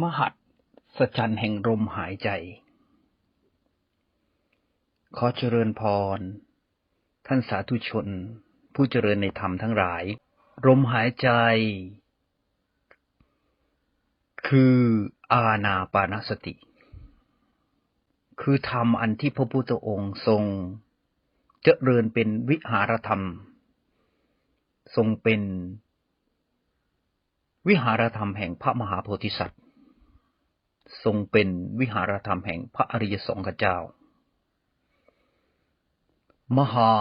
มหัศจรรย์แห่งลมหายใจ ขอเจริญพร ท่านสาธุชน ผู้เจริญในธรรมทั้งหลาย ลมหายใจ คืออาณาปานสติ คือธรรมอันที่พระพุทธองค์ทรงเจริญเป็นวิหารธรรม ทรงเป็นวิหารธรรมแห่งพระมหาโพธิสัตว์ ทรงเป็นวิหารธรรมแห่งพระอริยสงฆ์เจ้า มหา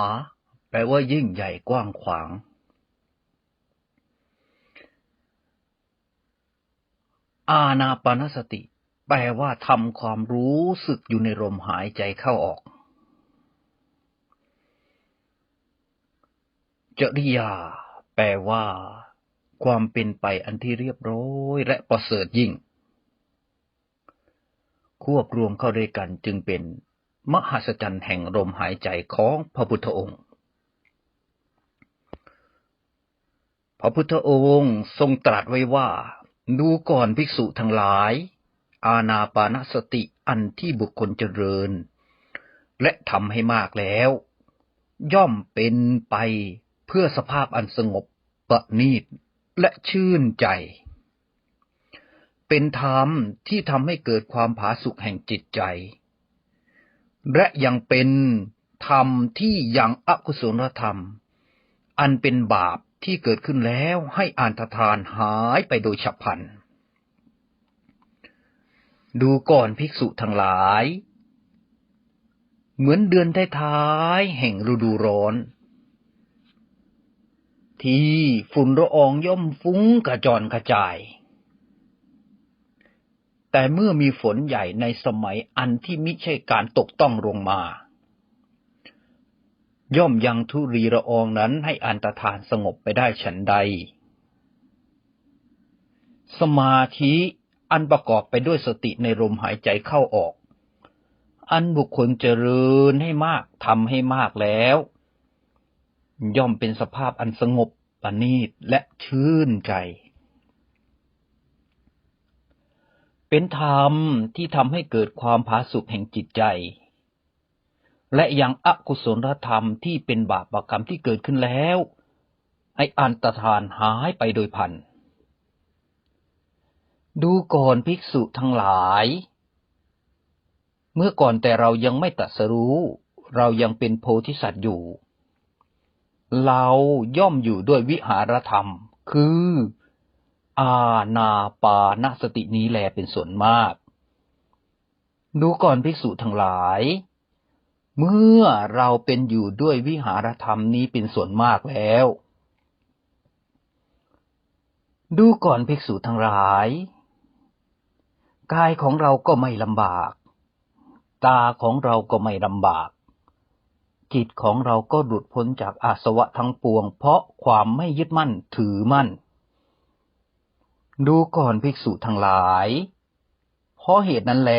แปลว่ายิ่งใหญ่กว้างขวาง อาณาปานสติ แปลว่าทำความรู้สึกอยู่ในลมหายใจเข้าออก จริยา แปลว่า ความเป็นไปอันที่เรียบร้อยและประเสริฐยิ่ง ควบรวมเข้าด้วยกันจึงเป็นมหัศจรรย์แห่งลมหายใจของพระพุทธองค์ พระพุทธองค์ทรงตรัสไว้ว่า ดูก่อนภิกษุทั้งหลาย อาณาปานสติอันที่บุคคลเจริญ และทำให้มากแล้ว ย่อมเป็นไปเพื่อสภาพอันสงบประณีตและชื่นใจ เป็นธรรมที่ทำให้เกิดความผาสุกแห่งจิตใจ และยังเป็นธรรมที่ยังอกุศลธรรม อันเป็นบาปที่เกิดขึ้นแล้วให้อานตทานหายไปโดยฉับพลัน ดูก่อนภิกษุทั้งหลาย เหมือนเดือนท้ายๆแห่งฤดูร้อน ที่ฝุ่นละอองย่อมฟุ้งกระจรกระจาย แต่เมื่อมีฝนใหญ่ในสมัยอันที่มิใช่การตกต้องลงมา ย่อมยังทุรีละอองนั้นให้อันตรธานสงบไปได้ฉันใด สมาธิอันประกอบไปด้วยสติในลมหายใจเข้าออก อันบุคคลเจริญให้มากทำให้มากแล้ว ย่อมเป็นสภาพอันสงบประณีตและชื่นใจ เป็นธรรมที่ทำให้เกิดความผาสุกแห่งจิตใจ และยังอกุศลธรรมที่เป็นบาปกรรมที่เกิดขึ้นแล้ว ให้อันตรธานหายไปโดยพัน ดูก่อนภิกษุทั้งหลาย เมื่อก่อนแต่เรายังไม่ตรัสรู้ เรายังเป็นโพธิสัตว์อยู่ เราย่อมอยู่ด้วยวิหารธรรม คือ อาณาปานสตินี้แลเป็นส่วนมาก ดูก่อนภิกษุทั้งหลาย เมื่อเราเป็นอยู่ด้วยวิหารธรรมนี้เป็นส่วนมากแล้ว ดูก่อนภิกษุทั้งหลาย กายของเราก็ไม่ลำบาก ตาของเราก็ไม่ลำบาก จิตของเราก็หลุดพ้นจากอาสวะทั้งปวง เพราะความไม่ยึดมั่นถือมั่น ดูก่อนภิกษุทั้งหลาย เพราะเหตุนั้นแล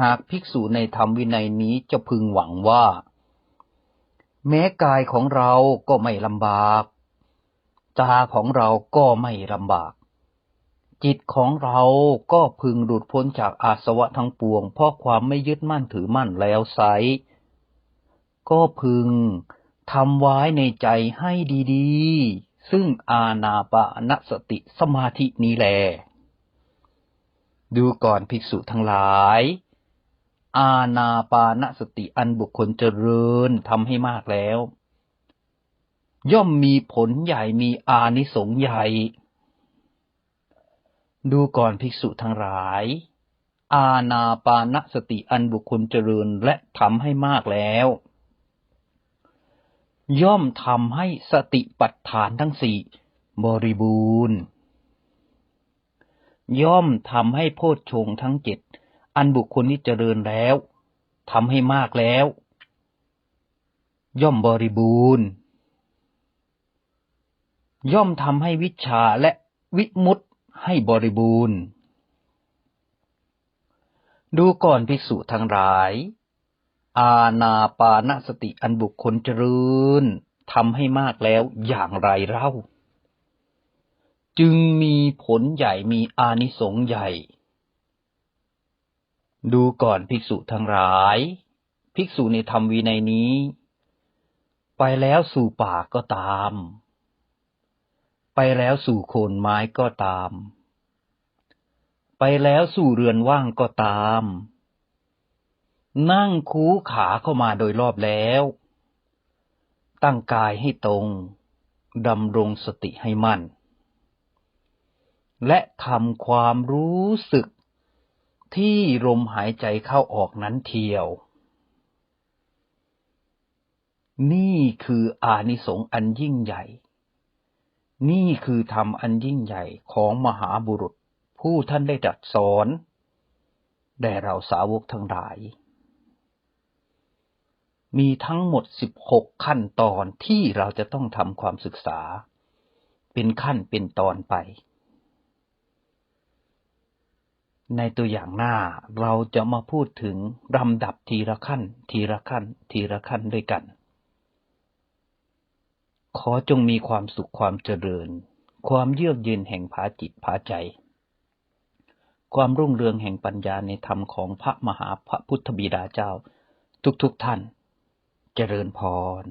หากภิกษุในธรรมวินัยนี้จะพึงหวังว่า แม้กายของเราก็ไม่ลำบาก ตาของเราก็ไม่ลำบาก จิตของเราก็พึงหลุดพ้นจากอาสวะทั้งปวง เพราะความไม่ยึดมั่นถือมั่นแล้วไซก็พึงทำไว้ในใจให้ดี ๆ ซึ่งอาณาปานสติสมาธินี้แล ดูก่อนภิกษุทั้งหลาย อาณาปานสติอันบุคคลเจริญทำให้มากแล้ว ย่อมมีผลใหญ่มีอานิสงส์ใหญ่ ดูก่อนภิกษุทั้งหลาย อาณาปานสติอันบุคคลเจริญและทำให้มากแล้ว ย่อมทำให้สติปัฏฐานทั้งสี่บริบูรณ์ ย่อมทำให้โพชฌงค์ทั้งเจ็ดอันบุคคลนี้เจริญแล้วทำให้มากแล้ว ย่อมบริบูรณ์ ย่อมทำให้วิชาและวิมุตให้บริบูรณ์ ดูก่อนภิกษุทั้งหลาย อาณาปานสติอันบุคคลเจริญทำให้มากแล้วอย่างไรเล่า จึงมีผลใหญ่มีอานิสงส์ใหญ่ ดูก่อนภิกษุทั้งหลาย ภิกษุในธรรมวินัยนี้ ไปแล้วสู่ป่าก็ตาม ไปแล้วสู่โคนไม้ก็ตาม ไปแล้วสู่เรือนว่างก็ตาม นั่งคูขาเข้ามาโดยรอบแล้ว ตั้งกายให้ตรงดำรงสติให้มั่น และทำความรู้สึกที่ลมหายใจเข้าออกนั้นเทียว นี่คืออานิสงส์อันยิ่งใหญ่ นี่คือธรรมอันยิ่งใหญ่ของมหาบุรุษผู้ท่านได้ตรัสสอนแด่เราสาวกทั้งหลาย มีทั้งหมดสิบหกขั้นตอนที่เราจะต้องทำความศึกษา เป็นขั้นเป็นตอนไป ในตัวอย่างหน้าเราจะมาพูดถึงลำดับทีละขั้น ทีละขั้น ทีละขั้นด้วยกัน ขอจงมีความสุขความเจริญ ความเยือกเย็นแห่งผาจิตผาใจ ความรุ่งเรืองแห่งปัญญาในธรรมของพระมหาพระพุทธบิดาเจ้า ทุกๆทท่าน เจริญพร